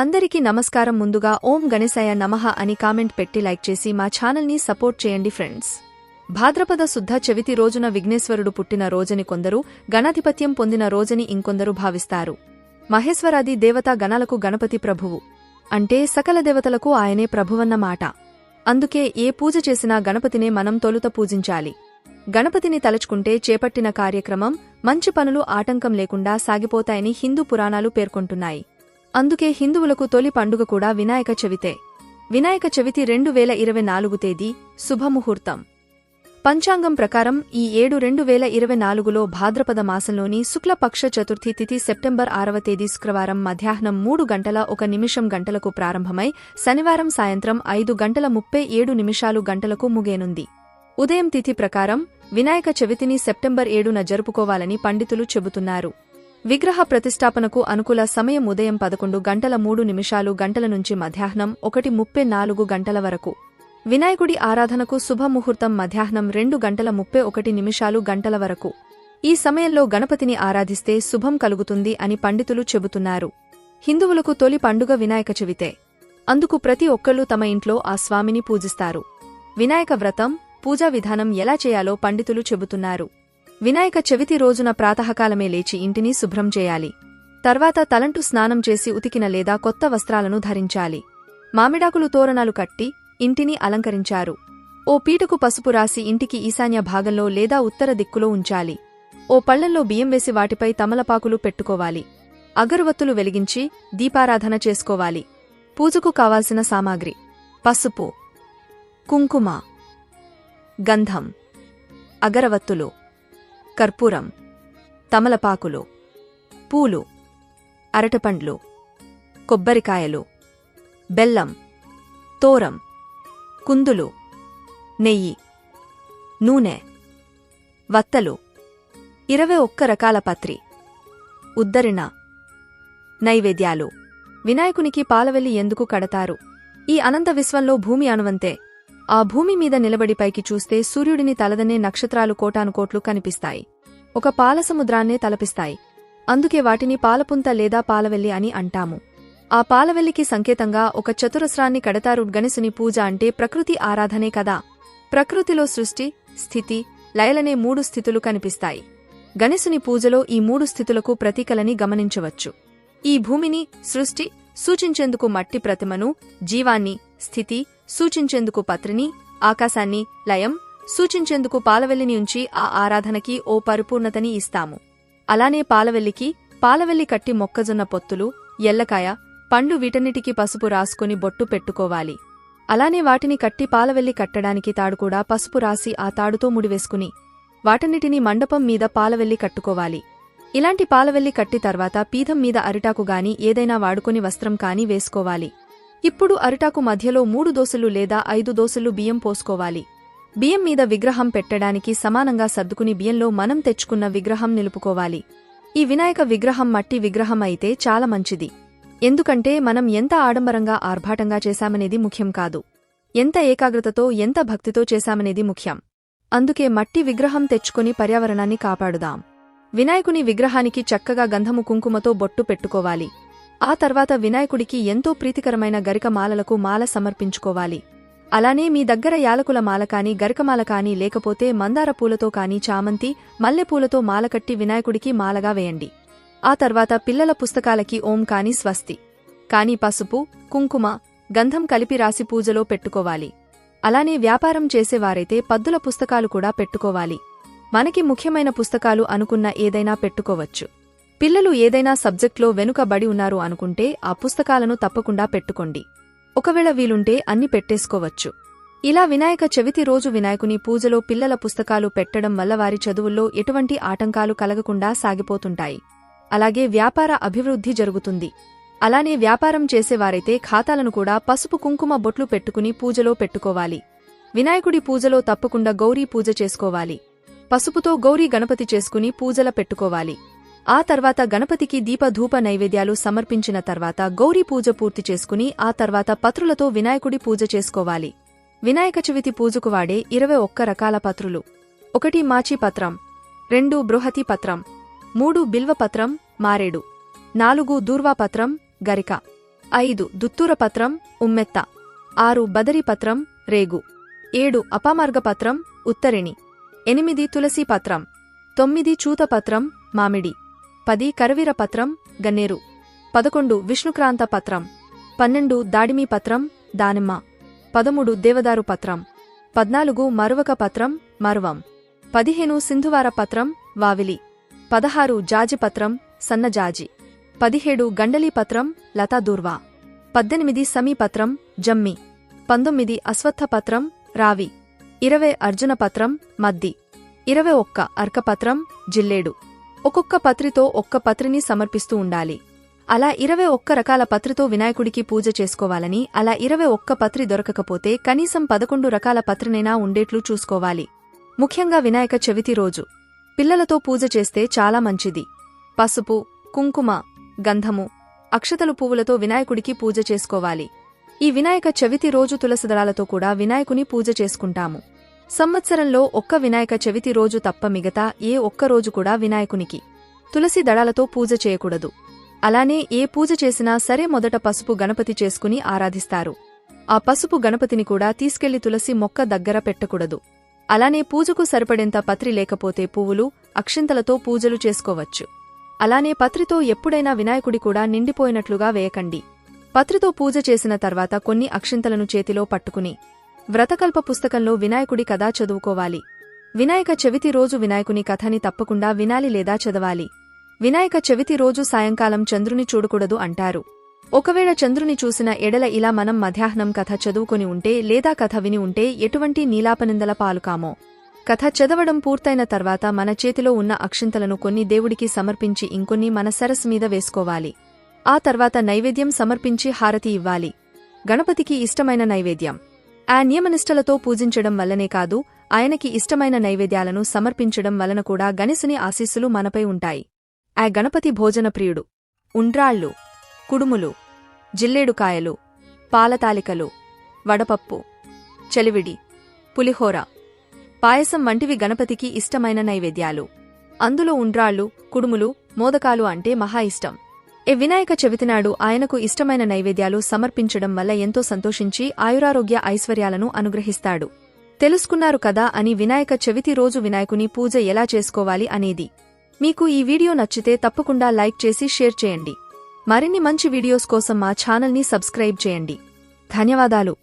అందరికీ నమస్కారం ముందుగా ఓం గణేశాయ నమః అని కామెంట్ పెట్టి లైక్ చేసి మా ఛానల్ని సపోర్ట్ చేయండి ఫ్రెండ్స్. భాద్రపద శుద్ధ చవితి రోజున విఘ్నేశ్వరుడు పుట్టిన రోజని కొందరు గణాధిపత్యం పొందిన రోజని ఇంకొందరు భావిస్తారు. మహేశ్వరాది దేవతా గణాలకు గణపతి ప్రభువు. అంటే సకల దేవతలకు ఆయనే ప్రభువన్న మాట. అందుకే ఏ పూజ చేసినా గణపతినే మనం తొలుత పూజించాలి. గణపతిని తలుచుకుంటే చేపట్టిన కార్యక్రమం మంచి పనులు ఆటంకం లేకుండా సాగిపోతాయని హిందూ పురాణాలు పేర్కొంటున్నాయి. అందుకే హిందువులకు తొలి పండుగ కూడా వినాయక చవితే. వినాయక చవితి రెండు వేల ఇరవై నాలుగు తేదీ శుభముహూర్తం. పంచాంగం ప్రకారం ఈ ఏడు రెండు వేల ఇరవై నాలుగులో భాద్రపద మాసంలోని శుక్లపక్ష చతుర్థి తిథి సెప్టెంబర్ ఆరవ తేదీ శుక్రవారం మధ్యాహ్నం మూడు గంటల ఒక నిమిషం గంటలకు ప్రారంభమై శనివారం సాయంత్రం ఐదు గంటల ముప్పై ఏడు నిమిషాలు గంటలకు ముగేనుంది ఉదయం తిథి ప్రకారం వినాయక చవితిని సెప్టెంబర్ ఏడున జరుపుకోవాలని పండితులు చెబుతున్నారు. విగ్రహ ప్రతిష్టాపనకు అనుకూల సమయం ఉదయం పదకొండు గంటల మూడు నిమిషాలు గంటల నుంచి మధ్యాహ్నం ఒకటి ముప్పై నాలుగు గంటల వరకు. వినాయకుడి ఆరాధనకు శుభముహూర్తం మధ్యాహ్నం రెండు గంటల ముప్పై ఒకటి నిమిషాలు గంటల వరకు. ఈ సమయంలో గణపతిని ఆరాధిస్తే శుభం కలుగుతుంది అని పండితులు చెబుతున్నారు. హిందువులకు తొలి పండుగ వినాయక చవితే. అందుకు ప్రతి ఒక్కళ్ళు తమ ఇంట్లో ఆ స్వామిని పూజిస్తారు. వినాయక వ్రతం పూజా విధానం ఎలా చేయాలో పండితులు చెబుతున్నారు. వినాయక చవితి రోజున ప్రాతకాలమే లేచి ఇంటిని శుభ్రం చేయాలి. తర్వాత తలంటు స్నానం చేసి ఉతికిన లేదా కొత్త వస్త్రాలను ధరించాలి. మామిడాకులు తోరణాలు కట్టి ఇంటిని అలంకరించారు. ఓ పీటకు పసుపు రాసి ఇంటికి ఈశాన్య భాగంలో లేదా ఉత్తర దిక్కులో ఉంచాలి. ఓ పళ్ళల్లో బియ్యం వేసి వాటిపై తమలపాకులు పెట్టుకోవాలి. అగరవత్తులు వెలిగించి దీపారాధన చేసుకోవాలి. పూజకు కావాల్సిన సామాగ్రి పసుపు కుంకుమ గంధం అగరవత్తులు కర్పూరం తమలపాకులు పూలు అరటపండ్లు కొబ్బరికాయలు బెల్లం తోరం కుందులు నెయ్యి నూనె వత్తలు ఇరవై ఒక్క రకాల పత్రి ఉద్దరిణ నైవేద్యాలు. వినాయకునికి పాలవెల్లి ఎందుకు కడతారు? ఈ అనంత విశ్వంలో భూమి అనువంతే ఆ భూమి మీద నిలబడి పైకి చూస్తే సూర్యుడిని తలదనే నక్షత్రాలు కోటానుకోట్లు కనిపిస్తాయి. ఒక పాలసముద్రాన్నే తలపిస్తాయి. అందుకే వాటిని పాలపుంత లేదా పాలవెల్లి అని అంటాము. ఆ పాలవెల్లికి సంకేతంగా ఒక చతురస్రాన్ని కడతారు గణేశుని పూజ అంటే ప్రకృతి ఆరాధనే కదా. ప్రకృతిలో సృష్టి స్థితి లయలనే మూడు స్థితులు కనిపిస్తాయి. గణేశుని పూజలో ఈ మూడు స్థితులకు ప్రతీకలని గమనించవచ్చు. ఈ భూమిని సృష్టి సూచించేందుకు మట్టి ప్రతిమను జీవాన్ని స్థితి సూచించేందుకు పత్రిని ఆకాశాన్ని లయం సూచించేందుకు పాలవెల్లిని ఉంచి ఆ ఆరాధనకి ఓ పరిపూర్ణతని ఇస్తాము. అలానే పాలవెల్లికి పాలవెల్లి కట్టి మొక్కజొన్న పొత్తులు ఎల్లకాయ పండు వీటన్నిటికి పసుపు రాసుకుని బొట్టు పెట్టుకోవాలి. అలానే వాటిని కట్టి పాలవెల్లి కట్టడానికి తాడు కూడా పసుపు రాసి ఆ తాడుతో ముడివేసుకుని వాటన్నిటిని మండపం మీద పాలవెల్లి కట్టుకోవాలి. ఇలాంటి పాలవెల్లి కట్టి తర్వాత పీఠం మీద అరిటాకు గాని ఏదైనా వాడుకొని వస్త్రం కాని వేసుకోవాలి. ఇప్పుడు అరిటాకు మధ్యలో మూడు దోసలు లేదా ఐదు దోసలు బియ్యం పోసుకోవాలి. బియ్యం మీద విగ్రహం పెట్టడానికి సమానంగా సర్దుకుని బియ్యంలో మనం తెచ్చుకున్న విగ్రహం నిలుపుకోవాలి. ఈ వినాయక విగ్రహం మట్టి విగ్రహం అయితే చాలా మంచిది. ఎందుకంటే మనం ఎంత ఆడంబరంగా ఆర్భాటంగా చేశామనేది ముఖ్యం కాదు. ఎంత ఏకాగ్రతతో ఎంత భక్తితో చేశామనేది ముఖ్యం. అందుకే మట్టి విగ్రహం తెచ్చుకుని పర్యావరణాన్ని కాపాడుదాం. వినాయకుని విగ్రహానికి చక్కగా గంధము కుంకుమతో బొట్టు పెట్టుకోవాలి. ఆ తర్వాత వినాయకుడికి ఎంతో ప్రీతికరమైన గరికమాలలకు మాల సమర్పించుకోవాలి. అలానే మీ దగ్గర యాలకుల మాల కాని గరికమాల కాని లేకపోతే మందార పూలతో కాని చామంతి మల్లెపూలతో మాలకట్టి వినాయకుడికి మాలగా వేయండి. ఆ తర్వాత పిల్లల పుస్తకాలకి ఓం కాని స్వస్తి. కాని పసుపు కుంకుమ గంధం కలిపి రాసి పూజలో పెట్టుకోవాలి. అలానే వ్యాపారం చేసేవారైతే పద్దుల పుస్తకాలు కూడా పెట్టుకోవాలి. మనకి ముఖ్యమైన పుస్తకాలు అనుకున్న ఏదైనా పెట్టుకోవచ్చు. పిల్లలు ఏదైనా సబ్జెక్ట్లో వెనుకబడి ఉన్నారు అనుకుంటే ఆ పుస్తకాలను తప్పకుండా పెట్టుకోండి. ఒకవేళ వీలుంటే అన్ని పెట్టేసుకోవచ్చు. ఇలా వినాయక చవితి రోజు వినాయకుని పూజలో పిల్లల పుస్తకాలు పెట్టడం వల్ల వారి చదువుల్లో ఎటువంటి ఆటంకాలు కలగకుండా సాగిపోతుంటాయి. అలాగే వ్యాపార అభివృద్ధి జరుగుతుంది. అలానే వ్యాపారం చేసేవారైతే ఖాతాలను కూడా పసుపు కుంకుమ బొట్లు పెట్టుకుని పూజలో పెట్టుకోవాలి. వినాయకుడి పూజలో తప్పకుండా గౌరీ పూజ చేసుకోవాలి. పసుపుతో గౌరీ గణపతి చేసుకుని పూజల పెట్టుకోవాలి. ఆ తర్వాత గణపతికి దీపధూప నైవేద్యాలు సమర్పించిన తర్వాత గౌరీ పూజ పూర్తి చేసుకుని ఆ తర్వాత పత్రులతో వినాయకుడి పూజ చేసుకోవాలి. వినాయక చవితి పూజకు వాడే ఇరవై ఒక్క రకాల పత్రులు. ఒకటి మాచి పత్రం రెండు బృహతి పత్రం మూడు బిల్వపత్రం మారేడు నాలుగు దూర్వాపత్రం గరిక ఐదు దుత్తూర పత్రం ఉమ్మెత్త ఆరు బదరి పత్రం రేగు ఏడు అపామార్గపత్రం ఉత్తరిణి ఎనిమిది తులసి పత్రం తొమ్మిది చూతపత్రం మామిడి. పది కరవీర పత్రం గన్నేరు. పదకొండు విష్ణుక్రాంత పత్రం. పన్నెండు దాడిమి పత్రం దానిమ్మ. పదమూడు దేవదారు పత్రం. పద్నాలుగు మరువక పత్రం మరువం. పదిహేను సింధువార పత్రం వావిలి. పదహారు జాజి పత్రం సన్నజాజి పదిహేడు గండలీ పత్రం లతాదూర్వా పద్దెనిమిది సమీపత్రం జమ్మి. పంతొమ్మిది అశ్వత్థ పత్రం రావి. ఇరవై అర్జున పత్రం మద్ది. ఇరవై ఒక్క అర్కపత్రం జిల్లేడు. ఒక్కొక్క పత్రితో ఒక్క పత్రిని సమర్పిస్తూ ఉండాలి. అలా ఇరవై ఒక్క రకాల పత్రితో వినాయకుడికి పూజ చేసుకోవాలని అలా ఇరవై ఒక్క పత్రి దొరకకపోతే కనీసం పదకొండు రకాల పత్రినైనా ఉండేట్లు చూసుకోవాలి. ముఖ్యంగా వినాయక చవితి రోజు. పిల్లలతో పూజ చేస్తే చాలా మంచిది. పసుపు కుంకుమ గంధము అక్షతలు పువ్వులతో వినాయకుడికి పూజ చేసుకోవాలి. ఈ వినాయక చవితి రోజు తులసిదళాలతో కూడా వినాయకుని పూజ చేసుకుంటాము. సంవత్సరంలో ఒక్క వినాయక చవితి రోజు తప్ప మిగతా ఏ ఒక్క రోజు కూడా వినాయకునికి తులసి దళాలతో పూజ చేయకూడదు. అలానే ఏ పూజ చేసినా సరే మొదట పసుపు గణపతి చేసుకుని ఆరాధిస్తారు. ఆ పసుపు గణపతిని కూడా తీసుకెళ్ళి తులసి మొక్క దగ్గర పెట్టకూడదు. అలానే పూజకు సరిపడేంత పత్రి లేకపోతే పువ్వులు అక్షింతలతో పూజలు చేసుకోవచ్చు. అలానే పత్రితో ఎప్పుడైనా వినాయకుడి కూడా నిండిపోయినట్లుగా వేయకండి. పత్రితో పూజ చేసిన తర్వాత కొన్ని అక్షింతలను చేతిలో పట్టుకుని వ్రతకల్ప పుస్తకంలో వినాయకుడి కథ చదువుకోవాలి. వినాయక చవితి రోజు వినాయకుని కథని తప్పకుండా వినాలి లేదా చదవాలి. వినాయక చవితి రోజు సాయంకాలం చంద్రుని చూడకూడదు అంటారు. ఒకవేళ చంద్రుని చూసిన ఎడల ఇలా మనం మధ్యాహ్నం కథ చదువుకొని ఉంటే లేదా కథ విని ఉంటే ఎటువంటి నీలాపనిందల పాలుకామో. కథ చదవడం పూర్తయిన తర్వాత మన చేతిలో ఉన్న అక్షింతలను కొన్ని దేవుడికి సమర్పించి ఇంకొన్ని మన సరస్సు మీద వేసుకోవాలి. ఆ తర్వాత నైవేద్యం సమర్పించి హారతి ఇవ్వాలి. గణపతికి ఇష్టమైన నైవేద్యం. ఆ నియమనిష్టలతో పూజించడం వల్లనే కాదు ఆయనకి ఇష్టమైన నైవేద్యాలను సమర్పించడం వలన కూడా గణేశుని ఆశీస్సులు మనపై ఉంటాయి. ఆ గణపతి భోజన ప్రియుడు. ఉండ్రాళ్ళు కుడుములు జిల్లేడుకాయలు పాలతాలికలు వడపప్పు చెలివిడి పులిహోర పాయసం వంటివి గణపతికి ఇష్టమైన నైవేద్యాలు. అందులో ఉండ్రాళ్ళు కుడుములు మోదకాలు అంటే మహా ఇష్టం. ఏ వినాయక చవితినాడు ఆయనకు ఇష్టమైన నైవేద్యాలు సమర్పించడం వల్ల ఎంతో సంతోషించి ఆయురారోగ్య ఐశ్వర్యాలను అనుగ్రహిస్తాడు. తెలుసుకున్నారు కదా అని వినాయక చవితి రోజు వినాయకుని పూజ ఎలా చేసుకోవాలి అనేది. మీకు ఈ వీడియో నచ్చితే తప్పకుండా లైక్ చేసి షేర్ చేయండి. మరిన్ని మంచి వీడియోస్ కోసం మా ఛానల్ని సబ్స్క్రైబ్ చేయండి. ధన్యవాదాలు.